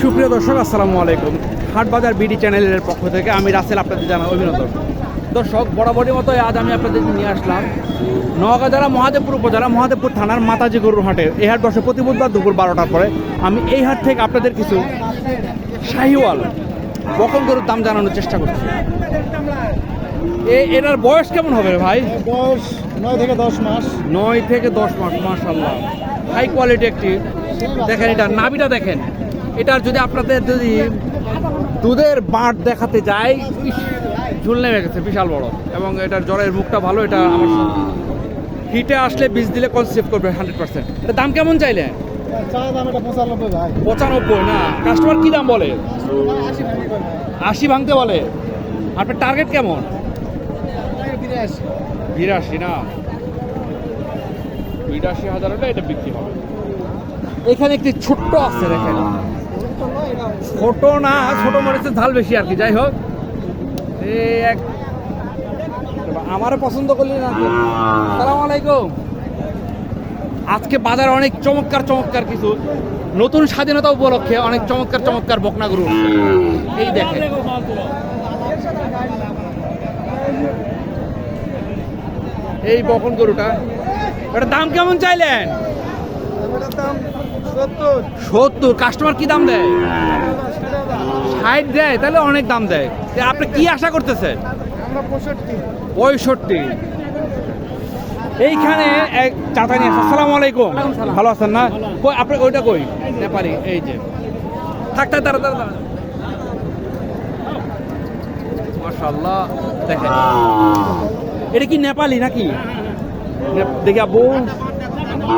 সুপ্রিয় দর্শক আসসালামু আলাইকুম। হাটবাজার বিডি চ্যানেলের পক্ষ থেকে আমি রাসেল আপনাদের জানাই অভিনন্দন। দর্শক বরাবরই মতো আজ আমি আপনাদের নিয়ে আসলাম নওগাঁ জেলা মহাদেবপুর উপজেলা মহাদেবপুর থানার মাতাজি গরুর হাটে। এই হাট বসে প্রতি বুধবার দুপুর বারোটার পরে আমি এই হাট থেকে আপনাদের কিছু শাহিওয়াল বকন গরুর দাম জানানোর চেষ্টা করছি। এ এটার বয়স কেমন হবে ভাই? বয়স নয় থেকে দশ মাস। নয় থেকে দশ মাস মাশাল্লাহ হাই কোয়ালিটি একটি। দেখেন এটা নাবিটা দেখেন। এটার যদি আপনাদের যদি দুধের বাঁট দেখাতে যায় ইস, ঝুল নেমে গেছে বিশাল বড়। এবং এটার জ্বরের মুখটা ভালো এটা আমার হিটে আসলে বীজ দিলে কনসেভ করবে হান্ড্রেড পার্সেন্ট এটা দাম কেমন চাইলে? পঁচানব্বই না। কাস্টমার কি দাম বলে? আশি ভাঙতে বলে। আপনার টার্গেট কেমন? বিরাশি বিরাশি না। বিরাশি হাজার হলে এটা বিক্রি হবে। এখানে একটি ছোট্ট আছে দেখেন। ছোট না, ছোট মরিচের ঝাল বেশি আর কি, যাই হোক। এই এক আমারও পছন্দ করলি না সালাম আলাইকুম। আজকে বাজারে অনেক চমৎকার চমৎকার কিছু। নতুন স্বাধীনতা উপলক্ষে অনেক চমৎকার চমৎকার বকনা গরু। এই দেখেন। এই বকন গরুটা। এটার দাম কেমন চাইলেন? সত্তর। কাস্টমার কি দাম দেয়? ষাট দেয় তাহলে অনেক দাম দেয়। আপনি কি আশা করতেছেন? পঁয়ষট্টি। এইখানে এক চাচা নিয়ে। আসসালামু আলাইকুম। ভালো আছেন না? কই আপনি ওইটা কই? নেপালি এই যে। থাক থাক দাঁড়া দাঁড়া দাঁড়া। দেখেন। এটা কি নেপালি নাকি? দেখি আব্বু। এই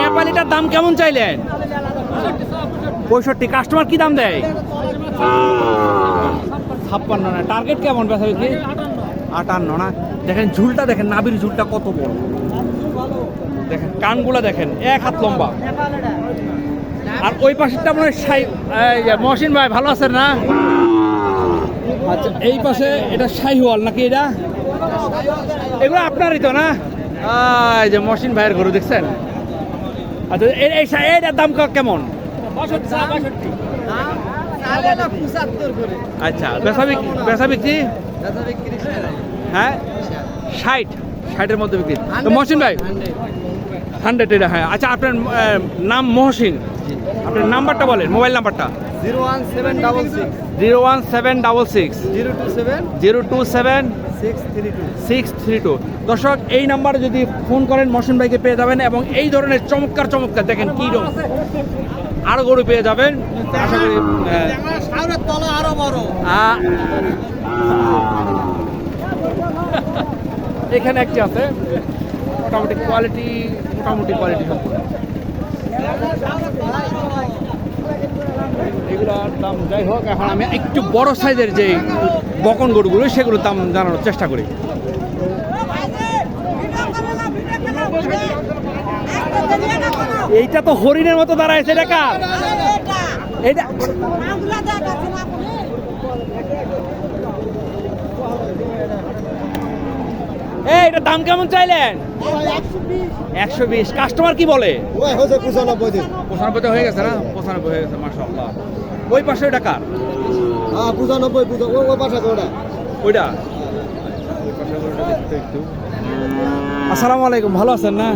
নেপালিটার দাম কেমন চাইলেন? পঁয়ষট্টি। কাস্টমার কি দাম দেয়? ছাপ্পান্ন না। টার্গেট কেমন বেচা বিক্রি আটান্ন না? দেখেন ঝুলটা দেখেন নাবির ঝুলটা কত বড়। দেখেন, কানগুলা দেখেন, এক হাত লম্বা। আর ওই পাশেরটা মনে হয় মহসিন ভাই, ভালো আছেন না? আচ্ছা এই পাশে এটা শাহিওয়াল নাকি এটা? এগুলো আপনারই তো না? এই যে মহসিন ভাইয়ের গরু দেখছেন? আচ্ছা এই এইটার দাম কেমন? আচ্ছা বেচা বিক্রি? হ্যাঁ? ষাট ষাটের মধ্যে বিক্রি। তো মহসিন ভাই? হান্ড্রেড এটা হ্যাঁ। আচ্ছা আপনার নাম মহসিন। আপনার নাম্বারটা বলেন মোবাইল নাম্বারটা। Zero one seven double six. Zero one seven double six. Zero two seven. Zero two seven. Six three two. Six three two দর্শক এই নাম্বারে যদি ফোন করেন মহসিন ভাইকে পেয়ে যাবেন এবং এই ধরনের চমৎকার চমৎকার দেখেন কী রকম। আরও গরু পেয়ে যাবেন। আশা করি আরও বড় এখানে একটি আছে। মোটামুটি কোয়ালিটি মোটামুটি কোয়ালিটি সম্পূর্ণ এগুলোর দাম যাই হোক, এখন আমি একটু বড় সাইজের যে বকন গরুগুলো, সেগুলোর দাম জানানোর চেষ্টা করি। এইটা তো হরিণের মতো দাঁড়াইছে এটা এই, এটা দাম কেমন চাইলেন? একশো বিশ। কাস্টমার কি বলে? পঁচানব্বই হয়ে গেছে না? পঁচানব্বই হয়ে গেছে মাসাল্লাহ ওই পাশে ওটা কার? হ্যাঁ পঁচানব্বই পঁচা- ওই পাশে ওটা ওইটা। ওই পাশে গরুটা দেখতে একটু। আসসালামু আলাইকুম ভালো আছেন না?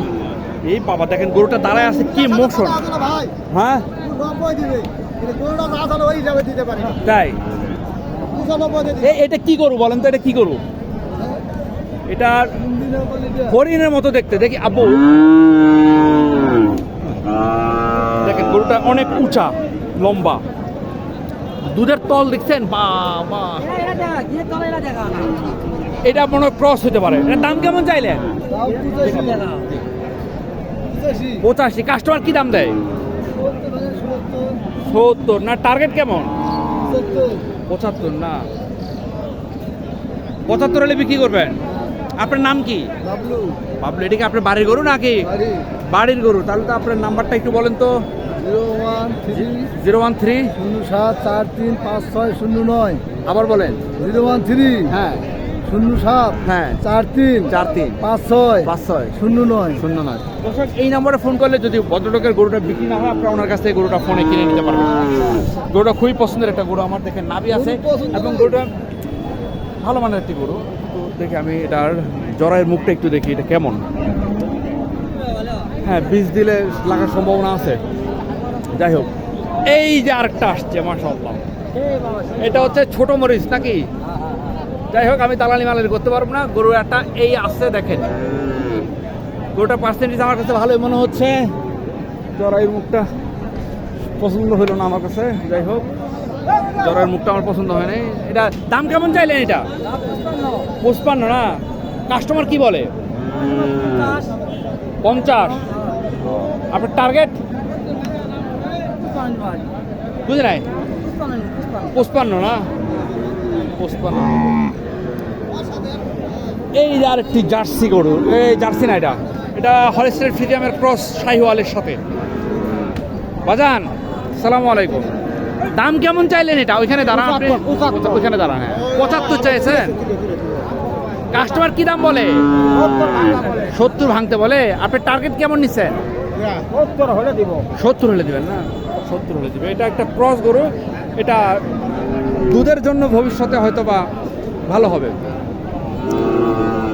এই বাবা দেখেন গরুটা দাঁড়ায় আছে কি মোশন। ভাই। হ্যাঁ? নব্বই দিবে। কিন্তু গরুটা না থাকলে ওই হিসাবে দিতে পারি না। তাই? এটা কি গরু বলেন তো এটা কি গরু? এটা হরিণের মতো দেখতে। দেখি, আব্বু। দেখেন, গরুটা অনেক উঁচা, লম্বা। দুধের তল দেখছেন? বা এটা মনে ক্রস হতে পারে। এটার দাম কেমন চাইলেন? পঁচাশি। কাস্টমার কি দাম দেয়? সত্তর। না টার্গেট কেমন? পঁচাত্তর, না। পঁচাত্তর হলে বিক্রি করবেন? আপনার নাম কি? বাবলু। বাবলু এটা কি আপনার বাড়ির গরু নাকি? বাড়ির গরু তাহলে তো আপনার নাম্বারটা একটু বলেন তো। Zero one three. শূন্য সাত চার তিন পাঁচ ছয় শূন্য নয়। আবার বলেন। Zero one three. হ্যাঁ। শূন্য সাত হ্যাঁ। চার তিন চার তিন। পাঁচ ছয় পাঁচ ছয়। শূন্য নয়। শূন্য নয়। দর্শক এই নম্বরে ফোন করলে যদি ভদ্রলোকের গরুটা বিক্রি না হয় আপনারা ওনার কাছ থেকে গরুটা ফোনে কিনে নিতে পারবেন। গরুটা খুবই পছন্দের একটা গরু। আমার দেখে নাভি আছে এবং গরুটা ভালো মানের একটি গরু। তো দেখি আমি এটার জরায়ের মুখটা একটু দেখি, এটা কেমন? হ্যাঁ বীজ দিলে লাগার সম্ভাবনা আছে। যাই হোক, এই যে আরেকটা আসছে, মাশাআল্লাহ। এটা হচ্ছে ছোট মরিচ নাকি? যাই হোক, আমি দালালি মালালি করতে পারব না। গরু একটা এই আসছে দেখেন। গরুটা পার্সেন্টেজ আমার কাছে ভালোই মনে হচ্ছে। জরাইয়ের মুখটা পছন্দ হলো না আমার কাছে। যাই হোক জরাইয়ের মুখটা আমার পছন্দ হয় নাই। এটা দাম কেমন চাইলেন এটা? পঁচপান্ন না? কাস্টমার কি বলে? পঞ্চাশ। আপনার টার্গেট বুঝে নাই পঁচপান্ন না? পঁচপান্ন। এই যে আরেকটি জার্সি গরু এই জার্সি না এটা? এটা হলিস্টের ফ্রিজিয়ামের ক্রস শাহিওয়ালের সাথে। বাজান সালাম আলাইকুম। দাম কেমন চাইলেন এটা? ওইখানে দাঁড়ান আপনি। ওইখানে দাঁড়ান হ্যাঁ। পঁচাত্তর চাইছেন? কাস্টমার কি দাম বলে? সত্তর ভাঙতে বলে? আপনি টার্গেট কেমন নিচ্ছেন? সত্তর হলে দিব। সত্তর হলে দিবেন না? সত্তর হলে দিবে। এটা একটা ক্রস গরু। এটা দুধের জন্য ভবিষ্যতে হয়তো বা ভালো হবে।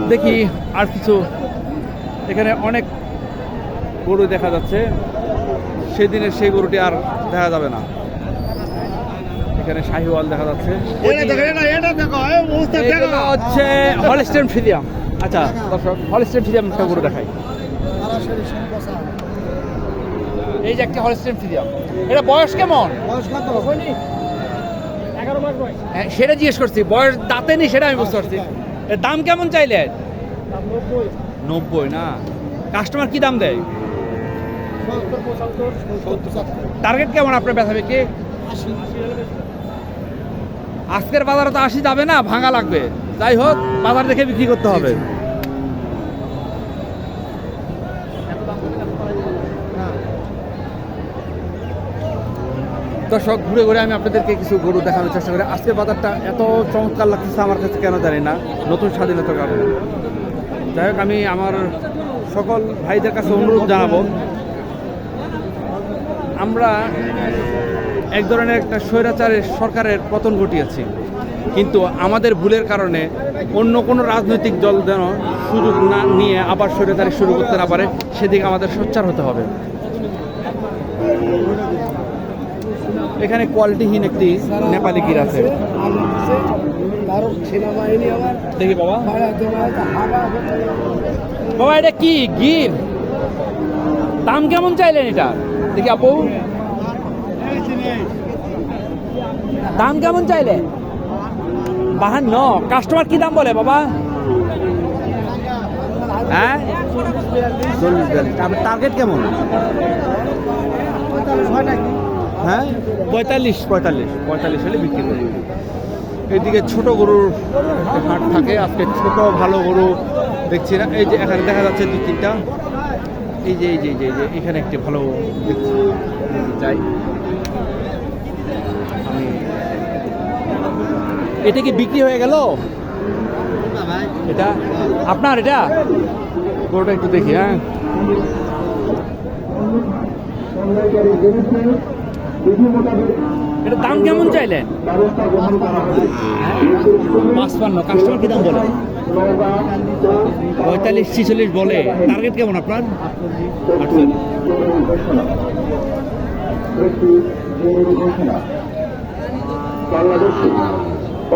দেখি আর কিছু। এখানে অনেক গরু দেখা যাচ্ছে। সেদিনের সেই গরুটি আর দেখা যাবে না। এখানে শাহিওয়াল দেখা যাচ্ছে। হচ্ছে হলিস্টেন ফ্রিজিয়াম আচ্ছা দর্শক হলিস্টেন ফ্রিজিয়াম একটা গরু দেখাই। এই যে একটা হলিস্টেন ফ্রিজিয়াম এটা বয়স কেমন? বয়স কত? হ্যাঁ সেটা জিজ্ঞেস করছি। বয়স দাঁতে নেই সেটা আমি বুঝতে পারছি। এর দাম কেমন চাইলে? নব্বই। না? কাস্টমার কি দাম দেয়? টার্গেট কেমন আপনার ব্যথা কি আজকের বাজারে তো আসি যাবে না, ভাঙা লাগবে। যাই হোক, বাজার দেখে বিক্রি করতে হবে। দর্শক, ঘুরে ঘুরে আমি আপনাদেরকে কিছু গরু দেখানোর চেষ্টা করি। আজকের বাজারটা এত চমৎকার লাগতেছে আমার কাছে, কেন জানি না। নতুন স্বাধীনতার কারণে। যাই হোক, আমি আমার সকল ভাইদের কাছে অনুরোধ জানাব। আমরা এক ধরনের একটা স্বৈরাচারের সরকারের পতন ঘটিয়েছি। কিন্তু আমাদের ভুলের কারণে অন্য কোনো রাজনৈতিক দল যেন সুযোগ না নিয়ে আবার স্বৈরাচারী শুরু করতে না পারে, সেদিকে আমাদের সোচ্চার হতে হবে। এখানে কোয়ালিটিহীন একটি নেপালি গির আছে। দেখি বাবা। বাবা, এটা কি গির? দাম কেমন চাইলেন এটা? দেখি আপু। দাম কেমন চাইলে? বাহান্ন। কাস্টমার কি দাম বলে বাবা? হ্যাঁ? চল্লিশ টার্গেট কেমন? হ্যাঁ? পঁয়তাল্লিশ। পঁয়তাল্লিশ। পঁয়তাল্লিশ হলে বিক্রি করবে এদিকে ছোট গরুর হাট থাকে। আজকে ছোট ভালো গরু দেখছি না। এই যে এখানে দেখা যাচ্ছে দু তিনটা এই যে এই যে এই যে এখানে একটি ভালো যাই। আমি এটা কি বিক্রি হয়ে গেল? এটা? আপনার এটা? গরুটা একটু দেখি হ্যাঁ। এটা দাম কেমন চাইলেন? পাঁচপান্ন কাস্টমার কি দাম বলে? পঁয়তাল্লিশ ছিচল্লিশ বলে। টার্গেট কেমন আপনার? বাংলাদেশে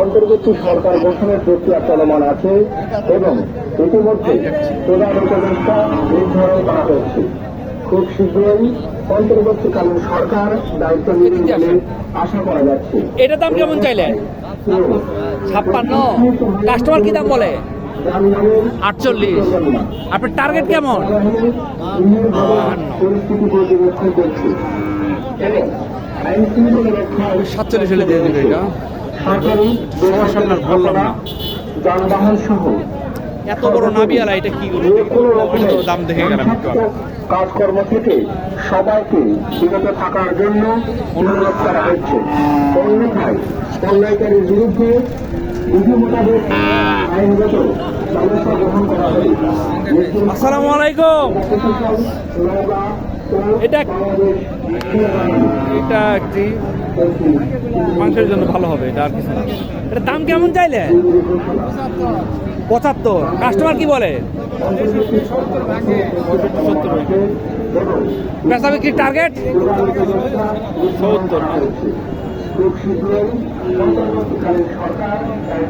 অন্তর্বর্তী সরকার গঠনের প্রক্রিয়া চলমান আছে এবং ইতিমধ্যে প্রধান উপদেষ্টা নির্ধারণ করা হয়েছে। খুব শীঘ্রই অন্তর্বর্তীকালীন সরকার দায়িত্ব বলে আশা করা যাচ্ছে। এটা দাম কেমন চাইলেন? ছাপ্পান্ন। কাস্টমার কি দাম বলে? আটচল্লিশ। আপনার টার্গেট কেমন? সাতচল্লিশ হলে দিয়ে দেবে এটা। যানবাহন সহ। এত বড় নাবিয়ালা এটা কি দাম দেখে গেলাম কাজকর্ম থেকে সবাইকে বিরত থাকার জন্য অনুরোধ করা হচ্ছে। অন্যায়কারীর বিরুদ্ধে বিধি মোতাবেক আইনগত ব্যবস্থা গ্রহণ করা হবে। আসসালামু আলাইকুম। এটা এটা একটি মাংসের জন্য ভালো হবে এটা আর কিছু না। এটা দাম কেমন চাইলে? পঁচাত্তর। কাস্টমার কি বলে? সত্তর বেচা বিক্রির টার্গেট সত্তর। সরকার